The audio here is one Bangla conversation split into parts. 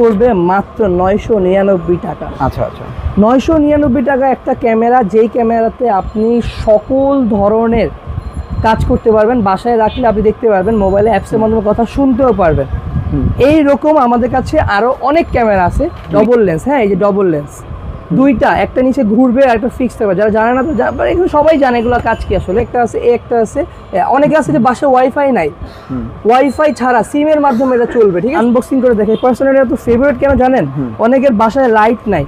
পড়বে মাত্র নয়শো নিরানব্বই টাকা। আচ্ছা আচ্ছা। নয়শো নিরানব্বই টাকা একটা ক্যামেরা যেই ক্যামেরাতে আপনি সকল ধরনের কাজ করতে পারবেন বাসায় রাখলে আপনি দেখতে পারবেন মোবাইলে অ্যাপসের মাধ্যমে কথা শুনতেও পারবেন। এই রকম আমাদের কাছে আরও অনেক ক্যামেরা আছে ডবল লেন্স হ্যাঁ এই যে ডবল লেন্স দুইটা একটা নিচে ঘুরবে আর একটা ফিক্স থাকবে। যারা জানে না তো মানে এগুলো সবাই জানে এগুলো কাজ কি আসলে। একটা আছে এ একটা আছে অনেকে আছে যে বাসায় ওয়াইফাই নাই। ওয়াইফাই ছাড়া সিমের মাধ্যমে এটা চলবে ঠিক আছে? আনবক্সিং করে দেখে। পার্সোনালি এত ফেভারিট কেন জানেন? অনেকের বাসায় লাইট নাই।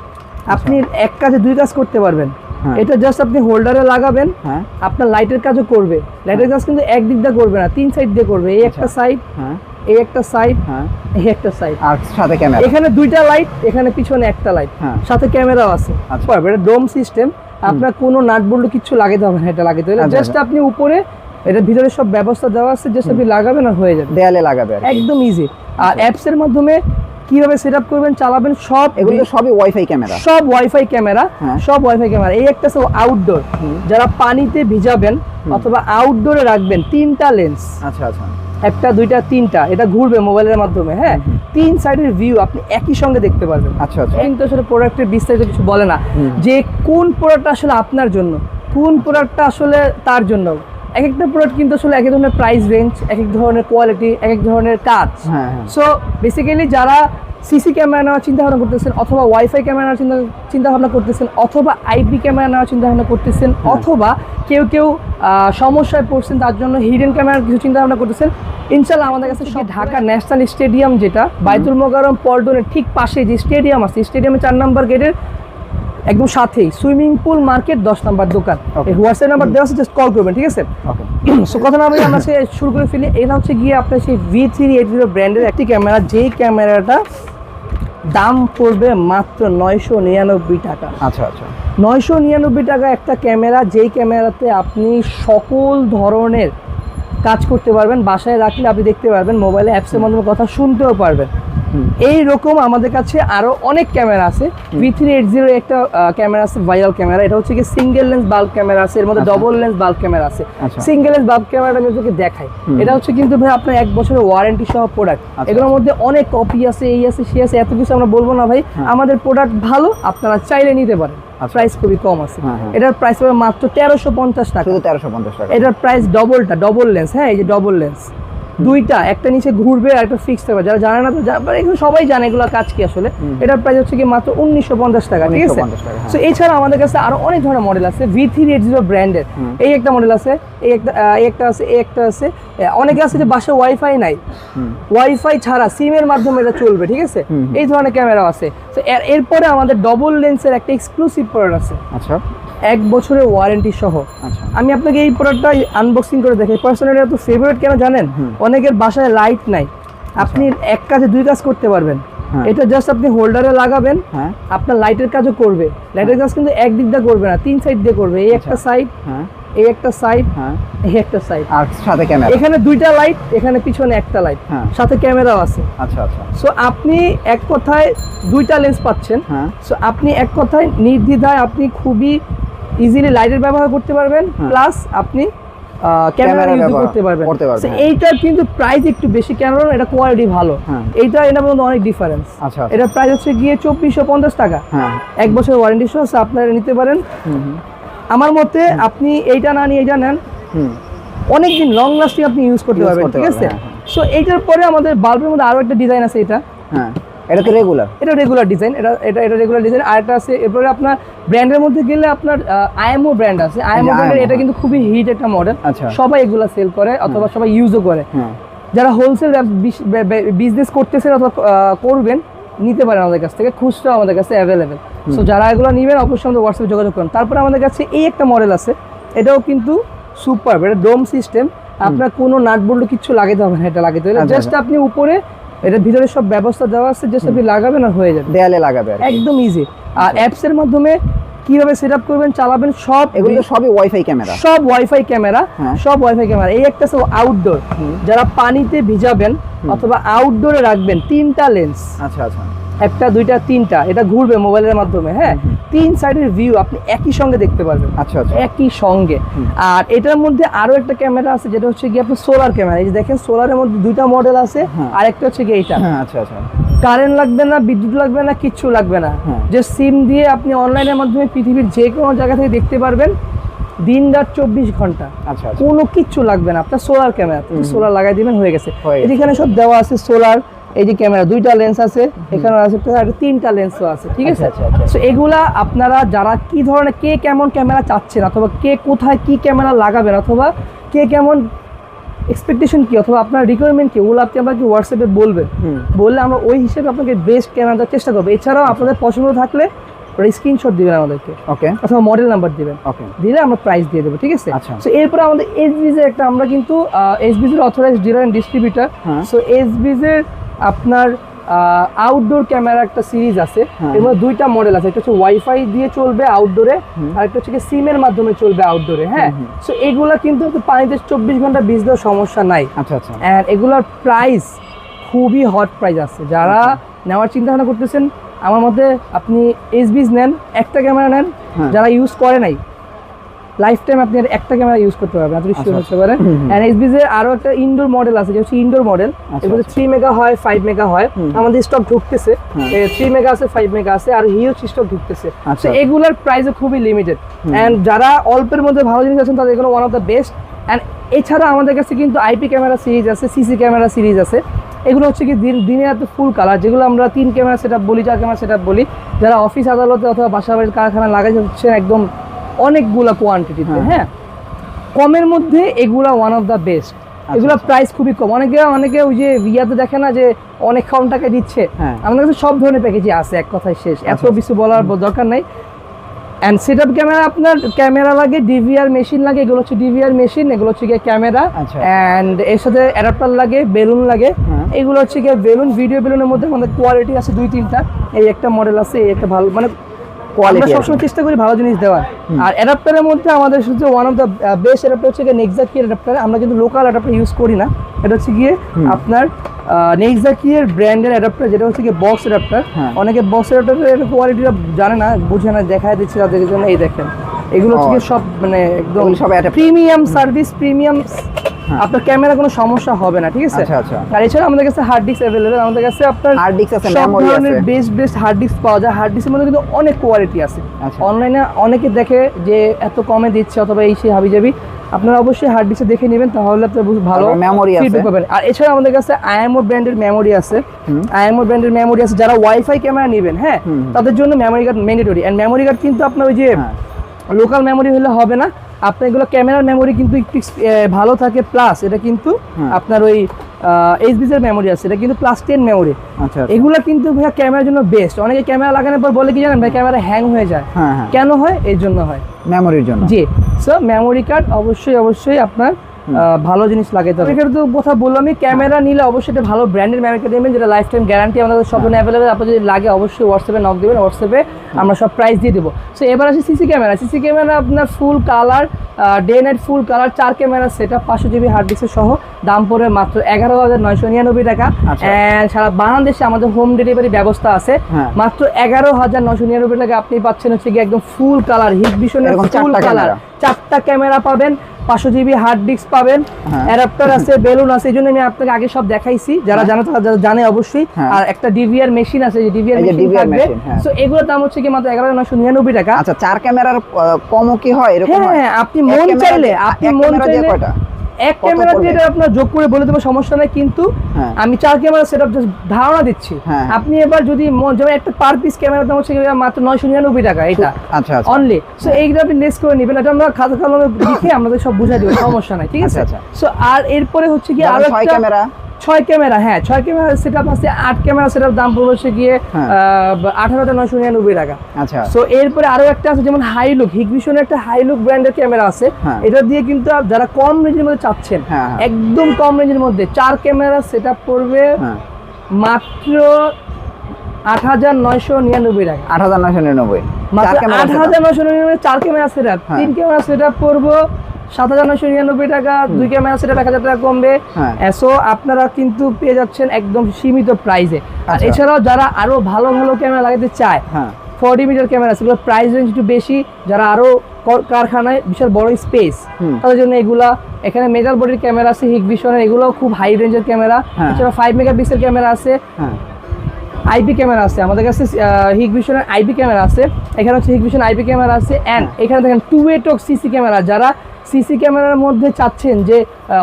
আপনি এক কাজে দুই কাজ করতে পারবেন। হ্যাঁ। এটা জাস্ট আপনি হোল্ডারে লাগাবেন। হ্যাঁ। আপনার লাইটের কাজও করবে। লাইটের কাজ কিন্তু এক দিক দিয়ে করবে না তিন সাইড দিয়ে করবে। এই একটা সাইড হ্যাঁ। এই একটা সাইড হ্যাঁ। এই একটা সাইড আর সাথে ক্যামেরা এখানে দুইটা লাইট এখানে পিছনে একটা লাইট হ্যাঁ। সাথে ক্যামেরাও আছে। আচ্ছা। এটা ডোম সিস্টেম আপনার কোনো নাট বল্টু কিছু লাগাতে হবে না এটা লাগাতে হলে। আচ্ছা, জাস্ট আপনি উপরে এটা ভিতরে সব ব্যবস্থা দেওয়া আছে জাস্ট আপনি লাগাবেন আর হয়ে যাবে। দেয়ালে লাগাবে একদম ইজি আর অ্যাপস এর মাধ্যমে কীভাবে সেট আপ করবেন চালাবেন সব এগুলো তো সবই ওয়াইফাই ক্যামেরা সব ওয়াইফাই ক্যামেরা। সব ওয়াইফাই ক্যামেরা এই একটা আউটডোর যারা পানিতে ভিজাবেন অথবা আউটডোরে রাখবেন তিনটা লেন্স আচ্ছা আচ্ছা। একটা দুইটা তিনটা এটা ঘুরবে মোবাইলের মাধ্যমে হ্যাঁ? তিন সাইডের ভিউ আপনি একই সঙ্গে দেখতে পারবেন। আচ্ছা আচ্ছা। কিন্তু আসলে প্রোডাক্টের বিস্তারিত কিছু বলে না। যে কোন প্রোডাক্টটা আসলে আপনার জন্য কোন প্রোডাক্টটা আসলে তার জন্য এক একটা প্রোডাক্ট কিন্তু আসলে এক এক ধরনের প্রাইস রেঞ্জ এক এক ধরনের কোয়ালিটি এক এক ধরনের কাজ হ্যাঁ হ্যাঁ। সো বেসিক্যালি যারা সিসি ক্যামেরা নেওয়ার চিন্তা ভাবনা করতেছেন অথবা ওয়াইফাই ক্যামেরা নেওয়ার চিন্তা চিন্তা ভাবনা করতেছেন অথবা আইপি ক্যামেরা নেওয়ার চিন্তা ভাবনা করতেছেন অথবা কেউ কেউ সমস্যায় পড়ছেন তার জন্য হিডেন ক্যামেরার কিছু চিন্তা ভাবনা করতেছেন ইনশাল্লাহ আমাদের কাছে সব ঢাকা ন্যাশনাল স্টেডিয়াম যেটা বাইতুল মোকারম পল্টনের ঠিক পাশে যে স্টেডিয়াম আছে স্টেডিয়ামের চার নম্বর গেটের একদম সাথেই। সুইমিং পুল মার্কেট দশ নাম্বার দোকান. হোয়াটসঅ্যাপ নাম্বার দেওয়া আছে জাস্ট কল করবেন ঠিক আছে? সো কথা না বলে আমরা শুরু করে ফেলি। এটা হচ্ছে গিয়ে আপনার সেই ভি থ্রি এইট জিরো ব্র্যান্ডের একটি ক্যামেরা যেই ক্যামেরাটা দাম পড়বে মাত্র নয়শো নিরানব্বই টাকা। আচ্ছা আচ্ছা। নয়শো নিরানব্বই টাকা একটা ক্যামেরা যেই ক্যামেরাতে আপনি সকল ধরনের কাজ করতে পারবেন। বাসায় রাখলে আপনি দেখতে পারবেন মোবাইলে অ্যাপসের মাধ্যমে কথা শুনতেও পারবেন। এই রকম আমাদের কাছে আরও অনেক ক্যামেরা আছে। ভি থ্রি এইট জিরো একটা ক্যামেরা আছে ভাইরাল ক্যামেরা। এটা হচ্ছে কি সিঙ্গেল লেন্স বাল্ব ক্যামেরা আছে এর মধ্যে আচ্ছা। ডবল লেন্স বাল্ব ক্যামেরা আছে। আচ্ছা। সিঙ্গেল লেন্স বাল্ব ক্যামেরাটা আমি আপনাকে দেখাই। এটা হচ্ছে কিন্তু ভাই আপনার এক বছরের ওয়ারেন্টি সহ প্রোডাক্ট আচ্ছা। এগুলোর মধ্যে অনেক কপি আছে এই আছে সে আছে এত কিছু আমরা বলব না ভাই। হ্যাঁ। আমাদের প্রোডাক্ট ভালো আপনারা চাইলে নিতে পারেন। আচ্ছা। প্রাইস খুবই কম আছে। হ্যাঁ, হ্যাঁ। এটার প্রাইস পাবে মাত্র তেরোশো পঞ্চাশ টাকা। তেরোশো পঞ্চাশ টাকা। এটার প্রাইস ডবলটা ডবল লেন্স হ্যাঁ এই যে ডবল লেন্স দুইটা একটা নিচে ঘুরবে আর একটা ফিক্স থাকবে। যারা জানে না তো মানে সবাই জানে এগুলো কাজ কি আসলে। এটার প্রাইস হচ্ছে কি মাত্র উনিশশো পঞ্চাশ টাকা ঠিক আছে? 1950 টাকা, হ্যাঁ। তো এছাড়া আমাদের কাছে আরও অনেক ধরনের মডেল আছে ভি থ্রি এইট জিরো ব্র্যান্ডের। এই একটা মডেল আছে এই একটা এই একটা আছে এই একটা আছে। অনেকে আছে যে বাসায় ওয়াইফাই নাই। ওয়াইফাই ছাড়া সিমের মাধ্যমে এটা চলবে ঠিক আছে। এই ধরনের ক্যামেরাও আছে। তো এরপরে আমাদের ডবল লেন্সের একটা এক্সক্লুসিভ প্রোডাক্ট আছে। আচ্ছা। এক বছরের ওয়ারেন্টি সহ। আচ্ছা। আমি আপনাকে এই প্রোডাক্টটা আনবক্সিং করে দেখাই। পার্সোনালি এত ফেভারিট কেন জানেন? অনেকের বাসায় লাইট নাই। আপনি এক কাজে দুই কাজ করতে পারবেন। হ্যাঁ। এটা জাস্ট আপনি হোল্ডারে লাগাবেন। হ্যাঁ। আপনার লাইটের কাজও করবে। লাইটের কাজ কিন্তু এক দিক দিয়ে করবে না তিন সাইড দিয়ে করবে। এই একটা সাইড হ্যাঁ। এই একটা সাইড হ্যাঁ। এই একটা সাইড আর সাথে ক্যামেরা এখানে দুইটা লাইট এখানে পিছনে একটা লাইট হ্যাঁ। সাথে ক্যামেরাও আছে। আচ্ছা আচ্ছা। সো আপনি এক কথায় দুইটা লেন্স পাচ্ছেন। হ্যাঁ। সো আপনি এক কথায় নির্দ্বিধায় আপনি খুবই ইজিলি লাইটের ব্যবহার করতে পারবেন হ্যাঁ। প্লাস আপনি ক্যামেরা ক্যামেরা ইউজ করতে পারবেন। হ্যাঁ। এইটার কিন্তু প্রাইস একটু বেশি এটা কোয়ালিটি ভালো। হ্যাঁ। এইটা এটা মধ্যে অনেক ডিফারেন্স আচ্ছা আচ্ছা। প্রাইস হচ্ছে গিয়ে চব্বিশশো পঞ্চাশ টাকা। হ্যাঁ। এক বছর ওয়ারেন্টি সহ so আপনারা নিতে পারেন। আমার মতে আপনি এইটা না নিয়ে এইটা নেন। অনেকদিন লং লাস্টিং আপনি ইউজ করতে পারবেন ঠিক আছে? হ্যাঁ, হ্যাঁ। সো এইটার পরে আমাদের বাল্বের মধ্যে আরও একটা ডিজাইন আছে এটা। হ্যাঁ। এটা তো রেগুলার এটা রেগুলার ডিজাইন এটা এটা এটা রেগুলার ডিজাইন আর একটা আছে এরপরে আপনার ব্র্যান্ডের মধ্যে গেলে আপনার আইএমও ব্র্যান্ড আছে। আইএমও ব্র্যান্ডের এটা। কিন্তু খুবই হিট একটা মডেল আচ্ছা। সবাই এগুলা সেল করে অথবা সবাই ইউজও করে। যারা হোলসেল বিজনেস করতেছেন অথবা করবেন নিতে পারেন আমাদের কাছ থেকে। খুচরা আমাদের কাছে অ্যাভেলেবেল সো যারা এগুলো নেবেন অবশ্যই আমাদের হোয়াটসঅ্যাপে যোগাযোগ করুন। তারপরে আমাদের কাছে এই একটা মডেল আছে। এটাও কিন্তু সুপার এটা ডোম সিস্টেম আপনার কোনো নাট বল্টু কিছু লাগাতে হবে না। এটা লাগাতে হলে আচ্ছা, জাস্ট আচ্ছা। আপনি উপরে এটা ভিতরে সব ব্যবস্থা দেওয়া আছে জাস্ট আপনি লাগাবেন আর হয়ে যাবে। দেয়ালে লাগাবে একদম ইজি আর অ্যাপস এর মাধ্যমে কীভাবে সেট আপ করবেন চালাবেন সব এগুলো সবই ওয়াইফাই ক্যামেরা সব ওয়াইফাই ক্যামেরা। সব ওয়াইফাই ক্যামেরা এই একটা সব আউটডোর যারা পানিতে ভিজাবেন অথবা আউটডোরে রাখবেন তিনটা লেন্স আচ্ছা আচ্ছা। একটা দুইটা তিনটা। এটা ঘুরবে মোবাইলের মাধ্যমে হ্যাঁ? তিন সাইডের ভিউ আপনি একই সঙ্গে দেখতে পারবেন। আচ্ছা আচ্ছা। একই সঙ্গে। আর এটার মধ্যে আরও একটা ক্যামেরা আছে যেটা হচ্ছে কি আপনার সোলার ক্যামেরা এই যে দেখেন সোলারের মধ্যে দুইটা মডেল আছে হ্যাঁ। আর একটা হচ্ছে কি এইটা। হ্যাঁ আচ্ছা আচ্ছা। কারেন্ট লাগবে না বিদ্যুৎ লাগবে না কিচ্ছু লাগবে না। হ্যাঁ। যে সিম দিয়ে আপনি অনলাইনের মাধ্যমে পৃথিবীর যে কোনো জায়গা থেকে দেখতে পারবেন দিন রাত চব্বিশ ঘণ্টা। আচ্ছা আচ্ছা। কোনো কিচ্ছু লাগবে না আপনার সোলার ক্যামেরা সোলার লাগাই দিবেন হয়ে গেছে। হয়ে গেছে। এখানে সব দেওয়া আছে সোলার এই যে ক্যামেরা দুইটা লেন্স আছে এখানে আছে তিনটা লেন্সও আছে ঠিক আছে? আচ্ছা, আচ্ছা, আচ্ছা। তো এগুলা আপনারা যারা কি ধরনের কে কেমন ক্যামেরা চাচ্ছেন অথবা কে কোথায় কি ক্যামেরা লাগাবেন অথবা কে কেমন এক্সপেকটেশন কি অথবা আপনার রিকোয়ারমেন্ট কি ওগুলো আপনি আমাকে হোয়াটসঅ্যাপে বলবেন। বললে আমরা ওই হিসেবে আপনাকে বেস্ট ক্যামেরা দেওয়ার চেষ্টা করব। এছাড়াও আপনাদের পছন্দ থাকলে স্ক্রিনশট দিবেন আমাদেরকে। ওকে। অথবা মডেল নাম্বার দিবেন। ওকে। দিলে আমরা প্রাইস দিয়ে দেবো ঠিক আছে? আচ্ছা। সো এরপরে আমাদের এসবিজের একটা আমরা কিন্তু S এসবিজের authorize dealer and distributor. So এসবিজের আপনার আউটডোর ক্যামেরা একটা সিরিজ আছে। হ্যাঁ। এর মধ্যে দুইটা মডেল আছে। একটা হচ্ছে ওয়াইফাই দিয়ে চলবে আউটডোরে আর একটা হচ্ছে সিমের মাধ্যমে চলবে আউটডোরে হ্যাঁ? সো এগুলা কিন্তু পানিতে চব্বিশ ঘণ্টা বীজ দেওয়ার সমস্যা নাই। আচ্ছা আচ্ছা। এগুলোর প্রাইস খুবই হট প্রাইস আছে। যারা নেওয়ার চিন্তা ভাবনা করতেছেন আমার মতে আপনি এসবিজ নেন একটা ক্যামেরা নেন হ্যাঁ। যারা ইউজ করে নাই লাইফ টাইম আপনি একটা ক্যামেরা ইউজ করতে পারবেন আপনি শিওর আচ্ছা, হতে পারেন। হুম। অ্যান্ড এসবিজ এর আরও একটা ইনডোর মডেল আছে যেটা হচ্ছে ইনডোর মডেল আচ্ছা, এগুলো থ্রি মেগা হয় ফাইভ মেগা হয়। আমাদের স্টক ঢুকতেছে। হুম। থ্রি মেগা আছে ফাইভ মেগা আছে আর হিউজ স্টক ঢুকতেছে। আচ্ছা। তো এগুলার প্রাইস খুবই লিমিটেড অ্যান্ড যারা অল্পের মধ্যে ভালো জিনিস আছেন তাদের এগুলো one of the best and এছাড়া আমাদের কাছে কিন্তু আইপি ক্যামেরা সিরিজ আছে সিসি ক্যামেরা সিরিজ আছে। এগুলো হচ্ছে কি দিন দিনে এত ফুল কালার যেগুলো আমরা তিন ক্যামেরা সেট বলি চার ক্যামেরা সেট বলি। যারা অফিস আদালতে অথবা বাসা বাড়ির কারখানা লাগাই হচ্ছে একদম অনেকগুলা কোয়ান্টিটিতে হ্যাঁ। হ্যাঁ কমের মধ্যে এগুলা ওয়ান অফ দ্য বেস্ট এগুলো আচ্ছা। প্রাইস খুবই কম অনেকে অনেকে ওই যে ইয়াতে দেখে না যে অনেক কম টাকা দিচ্ছে হ্যাঁ। আমাদের কাছে সব ধরনের প্যাকেজই আছে এক কথায় শেষ এত আচ্ছা। কিছু বলার দরকার নাই অ্যান্ড সেট আপ ক্যামেরা আপনার ক্যামেরা লাগে ডিভিআর মেশিন লাগে এগুলো হচ্ছে ডিভিআর মেশিন এগুলো হচ্ছে গিয়ে ক্যামেরা আচ্ছা। অ্যান্ড এর সাথে অ্যাডাপ্টার লাগে বেলুন লাগে হ্যাঁ। এগুলো হচ্ছে গিয়ে বেলুন ভিডিও বেলুনের মধ্যে আমাদের কোয়ালিটি আছে দুই তিনটা এই একটা মডেল আছে এই একটা ভালো মানে Quality আমরা সবসময় চেষ্টা করি ভালো জিনিস দেওয়ার। আর অ্যাডাপ্টারের মধ্যে আমাদের শুধু one of the best adapter হচ্ছে অ্যাডাপ্টার আমরা কিন্তু লোকাল অ্যাডাপ্টার ইউজ করি না। এটা হচ্ছে গিয়ে আপনার নেক্সা কি এর ব্র্যান্ডের অ্যাডাপ্টার যেটা হচ্ছে গিয়ে বক্স অ্যাডাপ্টার। অনেকে বক্স অ্যাডাপ্টারের কোয়ালিটিটা জানে না বুঝে না দেখায় দিচ্ছে তাদের জন্য। এই দেখেন। এগুলো হচ্ছে। সব মানে একদম সব প্রিমিয়াম সার্ভিস প্রিমিয়াম আপনার ক্যামেরা কোনো সমস্যা হবে না ঠিক আছে আচ্ছা, আচ্ছা। আর এছাড়া আমাদের কাছে হার্ড ডিস্ক অ্যাভেলেবেল আমাদের কাছে আপনার Hard disk আছে, ধরনের আছে। বেস্ট বেস্ট হার্ড ডিস্ক পাওয়া যায় হার্ড ডিস্কের মধ্যে কিন্তু অনেক কোয়ালিটি আছে আচ্ছা। অনলাইনে অনেকে দেখে যে এত কমে দিচ্ছে অথবা এই সেই হাবি যাবি আপনারা অবশ্যই হার্ড ডিস্কে দেখে নেবেন তাহলে আপনার ভালো মেমোরি আছে। পাবেন আর এছাড়া আমাদের কাছে আইএমও ব্র্যান্ডের মেমোরি আছে আইএমও ব্র্যান্ডের মেমোরি আছে যারা ওয়াইফাই ক্যামেরা নেবেন হ্যাঁ। তাদের জন্য memory card mandatory and memory card কিন্তু আপনার ওই যে হ্যাঁ। লোকাল মেমোরি হলে হবে না। আপনার এগুলো ক্যামেরার মেমোরি কিন্তু একটু ভালো থাকে প্লাস এটা কিন্তু হ্যাঁ। আপনার ওই এইচবিসের মেমোরি আছে এটা কিন্তু প্লাস টেন মেমোরি। এগুলো কিন্তু ভাইয়া ক্যামেরার জন্য বেস্ট অনেকে ক্যামেরা লাগানোর পর বলে কি জানেন ভাই ক্যামেরা হ্যাং হয়ে যায়। হ্যাঁ হ্যাঁ। কেন হয়? এর জন্য হয়। মেমোরির জন্য। জি। সো মেমোরি কার্ড অবশ্যই অবশ্যই আপনার ভালো জিনিস লাগাইতে হবে এখানে তো কথা বললামই ক্যামেরা নিলে অবশ্যই একটা ভালো ব্র্যান্ডের কার্ড নেবেন যেটা লাইফ টাইম গ্যারান্টি আমাদের সব অ্যাভেলেবেল আপনার যদি লাগে অবশ্যই হোয়াটসঅ্যাপে নক দেবেন হোয়াটসঅ্যাপে আমরা সব প্রাইস দিয়ে দেবো। সো এবার আসি সিসি ক্যামেরা সিসি ক্যামেরা আপনার full colour day night full colour চার ক্যামেরা সেট আপ পাঁচশো জিবি হার্ড ডিস্কের সহ দাম পড়বে মাত্র এগারো হাজার নয়শো নিরানব্বই টাকা। আচ্ছা। সারা বাংলাদেশে আমাদের হোম ডেলিভারি ব্যবস্থা আছে হ্যাঁ। মাত্র এগারো হাজার নয়শো নিরানব্বই টাকা। আপনি পাচ্ছেন হচ্ছে গিয়ে একদম ফুল কালার হিট এরকম ফুল কালার চারটা ক্যামেরা পাবেন পাঁচশো জিবি হার্ড ডিস্ক পাবেন হ্যাঁ। অ্যাডাপ্টার আছে বেলুন আছে এই জন্য আমি আপনাকে আগে সব দেখাইছি যারা জানে তারা জানে অবশ্যই হ্যাঁ। আর একটা ডিভিআর মেশিন আছে যে ডিভিআর মেশিন থাকবে হ্যাঁ। সো এগুলোর দাম হচ্ছে কি মাত্র এগারো নশো নিরানব্বই টাকা আচ্ছা চার ক্যামেরার কমও কি হয় এরকম হ্যাঁ আপনি মন চাইলে আপনি মন চাইলে? এক ক্যামেরা দিয়ে এটা আপনার যোগ করে বলে দেবো সমস্যা নাই কিন্তু হ্যাঁ। আমি চার ক্যামেরা সেট আপ ধারণা দিচ্ছি। হ্যাঁ। আপনি এবার যদি মন- যেমন একটা পার পিস ক্যামেরা দাম হচ্ছে মাত্র নয়শো নিরানব্বই টাকা এটা। আচ্ছা আচ্ছা। অনলি সো এইগুলো আপনি লেস করে নেবেন এটা আমরা খাতা কলমে লিখে আমাদের সব বুঝাই দেবো সমস্যা নাই ঠিক আছে? আচ্ছা, সো আর এরপরে হচ্ছে কি আরও একটা ক্যামেরা। ছয় ক্যামেরা হ্যাঁ ছয় ক্যামেরা সেট আপ আছে আট ক্যামেরা সেট দাম পড়বে হচ্ছে গিয়ে হ্যাঁ। আঠারো হাজার নয়শো নিরানব্বই টাকা আচ্ছা সো এরপরে আরও একটা আছে যেমন হাই লুক হিগভিশনের একটা হাই লুক ব্র্যান্ডের ক্যামেরা আছে হ্যাঁ। এটা দিয়ে কিন্তু যারা কম রেঞ্জের মধ্যে চাচ্ছেন হ্যাঁ। একদম কম রেঞ্জের মধ্যে চার ক্যামেরা সেট পড়বে হ্যাঁ মাত্র আট হাজার নয়শো নিরানব্বই টাকা আট হাজার নয়শো নিরানব্বই মাত্র আট হাজার নয়শো নিরানব্বই চার ক্যামেরা সেট হ্যাঁ। তিন ক্যামেরা সেট আপ পড়ব সাত হাজার নয়শো নিরানব্বই টাকা দুই ক্যামেরা সেট এক হাজার টাকা কমবে। হ্যাঁ। সো আপনারা কিন্তু পেয়ে যাচ্ছেন একদম সীমিত প্রাইসে। আর আচ্ছা। এছাড়াও যারা আরও ভালো ভালো ক্যামেরা লাগাতে চায় হ্যাঁ। ফর্টি মিটার ক্যামেরা সেগুলো প্রাইস রেঞ্জ একটু বেশি যারা আরও কারখানায় বিশাল বড় স্পেস তাদের জন্য এগুলা এখানে মেটাল বডির ক্যামেরা আছে হিগ ভিশনের এগুলো খুব হাই রেঞ্জের ক্যামেরা। হ্যাঁ। এছাড়া ফাইভ মেগা পিক্সেল ক্যামেরা আছে। হ্যাঁ। আইপি ক্যামেরা আছে আমাদের কাছে হিগ ভিশনের আইপি ক্যামেরা আছে। এখানে হচ্ছে হিগ ভিশন আইপি ক্যামেরা আছে। অ্যান্ড এখানে দেখেন two way talk CC camera যারা সিসি ক্যামেরার মধ্যে চাচ্ছেন যে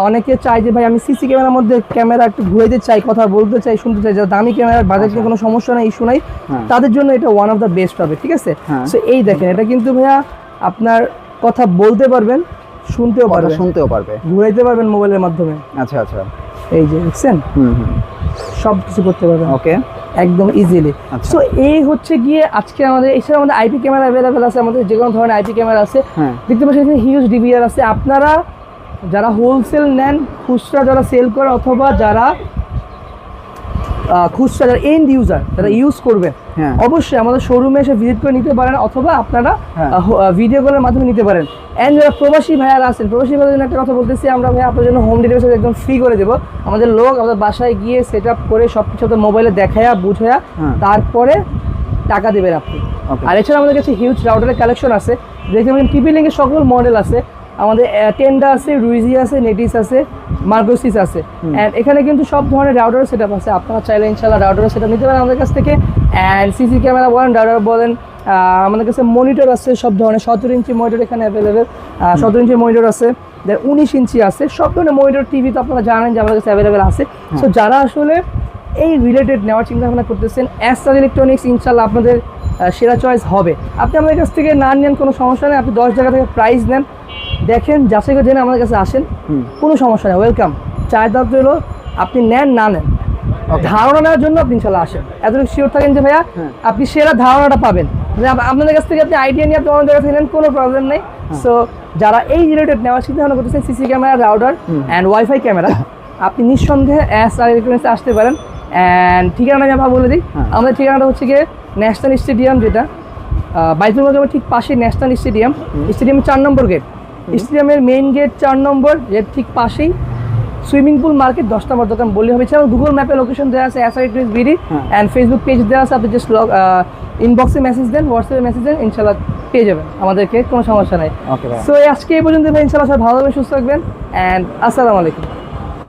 অনেকে চায় যে ভাই আমি সিসি ক্যামেরার মধ্যে ক্যামেরা একটু ঘুরাইতে চাই কথা বলতে চাই শুনতে চাই যারা দামি ক্যামেরার বাজেট নিয়ে কোনো সমস্যা নাই ইস্যু নাই। হ্যাঁ। তাদের জন্য এটা ওয়ান অফ দ্য বেস্ট হবে ঠিক আছে? হ্যাঁ। সো এই দেখেন এটা কিন্তু ভাইয়া আপনার কথা বলতে পারবেন শুনতেও পারবেন শুনতেও পারবে। ঘুরাইতে পারবেন মোবাইলের মাধ্যমে। আচ্ছা আচ্ছা। এই যে দেখছেন? হুম হুম। সব কিছু করতে পারবেন। ওকে একদম ইজিলি আচ্ছা। সো এই হচ্ছে গিয়ে আজকে আমাদের এছাড়া আমাদের আইপি ক্যামেরা অ্যাভেলেবেল আছে আমাদের যে কোনো ধরনের আইপি ক্যামেরা আছে। হ্যাঁ। দেখতে পাচ্ছেন এখানে হিউজ ডিভিআর আছে। আপনারা যারা হোলসেল নেন খুচরা যারা সেল করে অথবা যারা খুচরা যারা এন্ড ইউজার যারা ইউজ করবেন হ্যাঁ। অবশ্যই আমাদের শোরুমে এসে ভিজিট করে নিতে পারেন অথবা আপনারা হ্যাঁ। ভিডিও কলের মাধ্যমে নিতে পারেন। অ্যান্ড যারা প্রবাসী ভাইয়ারা আছেন প্রবাসী ভাইয়ার জন্য একটা কথা বলতেছি আমরা ভাই আপনার জন্য হোম ডেলিভারি একদম ফ্রি করে দেবো। আমাদের লোক আমাদের বাসায় গিয়ে সেট আপ করে সব কিছু আপনার মোবাইলে দেখায়া বুঝায়া হ্যাঁ। তারপরে টাকা দেবেন আপনি. আর এছাড়া আমাদের কাছে হিউজ রাউটারের কালেকশন আছে। পাবেন টিপি লিঙ্কের সকল মডেল আছে। আমাদের টেন্ডা আছে রুইজি আছে নেটিস আছে মার্গোসিস আছে। অ্যান্ড এখানে কিন্তু সব ধরনের রাউটার সেট আপ আছে। আপনারা চাইলে ইনশাল্লাহ রাউটার সেট আপ নিতে পারেন আমাদের কাছ থেকে। অ্যান্ড সিসি ক্যামেরা বলেন রাউটার বলেন আমাদের কাছে মনিটর আছে সব ধরনের সতেরো ইঞ্চি মনিটর এখানে অ্যাভেলেবেল সতেরো ইঞ্চি মনিটর আছে দেন উনিশ ইঞ্চি আছে সব ধরনের মনিটর টিভি তো আপনারা জানেন যে আমাদের কাছে অ্যাভেলেবেল আছে। সো যারা আসলে এই রিলেটেড নেওয়ার চিন্তা ভাবনা করতেছেন অ্যাস্টার ইলেকট্রনিক্স ইনশাল্লাহ আপনাদের সেরা চয়েস হবে। আপনি আমাদের কাছ থেকে না নেন কোনো সমস্যা নেই। আপনি দশ জায়গা থেকে প্রাইস নেন। দেখেন যাচাই করে জেনে আমাদের কাছে আসেন। কোনো সমস্যা নেই। ওয়েলকাম চায়ের দাম হলো আপনি নেন না নেন ধারণা নেওয়ার জন্য আপনি ইনশাল্লাহ আসেন। এতটুকু শিওর থাকেন যে ভাইয়া হ্যাঁ। আপনি সেরা ধারণাটা পাবেন। আপনাদের কাছ থেকে আপনি আইডিয়া নিয়ে আপনি আমাদের কাছে নেন কোনো প্রবলেম নেই। হ্যাঁ। সো যারা এই রিলেটেড নেওয়ার চিন্তা করতেছেন CC camera router and wifi camera আপনি নিঃসন্দেহে এস আর ইলেকট্রনিক্সে আসতে পারেন। অ্যান্ড ঠিকানাটা আমি বলে দিই। হ্যাঁ। আমাদের ঠিকানাটা হচ্ছে গিয়ে ন্যাশনাল স্টেডিয়াম যেটা। বাইতুল মোজামের ঠিক পাশে ন্যাশনাল স্টেডিয়াম স্টেডিয়ামের চার নম্বর গেট স্টেডিয়ামের মেইন গেট চার নম্বর এর ঠিক পাশেই সুইমিং পুল মার্কেট দশ নম্বর দোকান বললে হবে। এছাড়াও গুগল ম্যাপে লোকেশন দেওয়া আছে S I BD. And Facebook page দেওয়া আছে আপনি জাস্ট লগ ইনবক্সে মেসেজ দেন হোয়াটসঅ্যাপে মেসেজ দেন ইনশাল্লাহ পেয়ে যাবেন। আমাদেরকে কোনো সমস্যা নাই। সো আজকে এই পর্যন্ত ইনশাল্লাহ সবাই ভালো থাকবেন সুস্থ থাকবেন। অ্যান্ড আসসালামু আলাইকুম।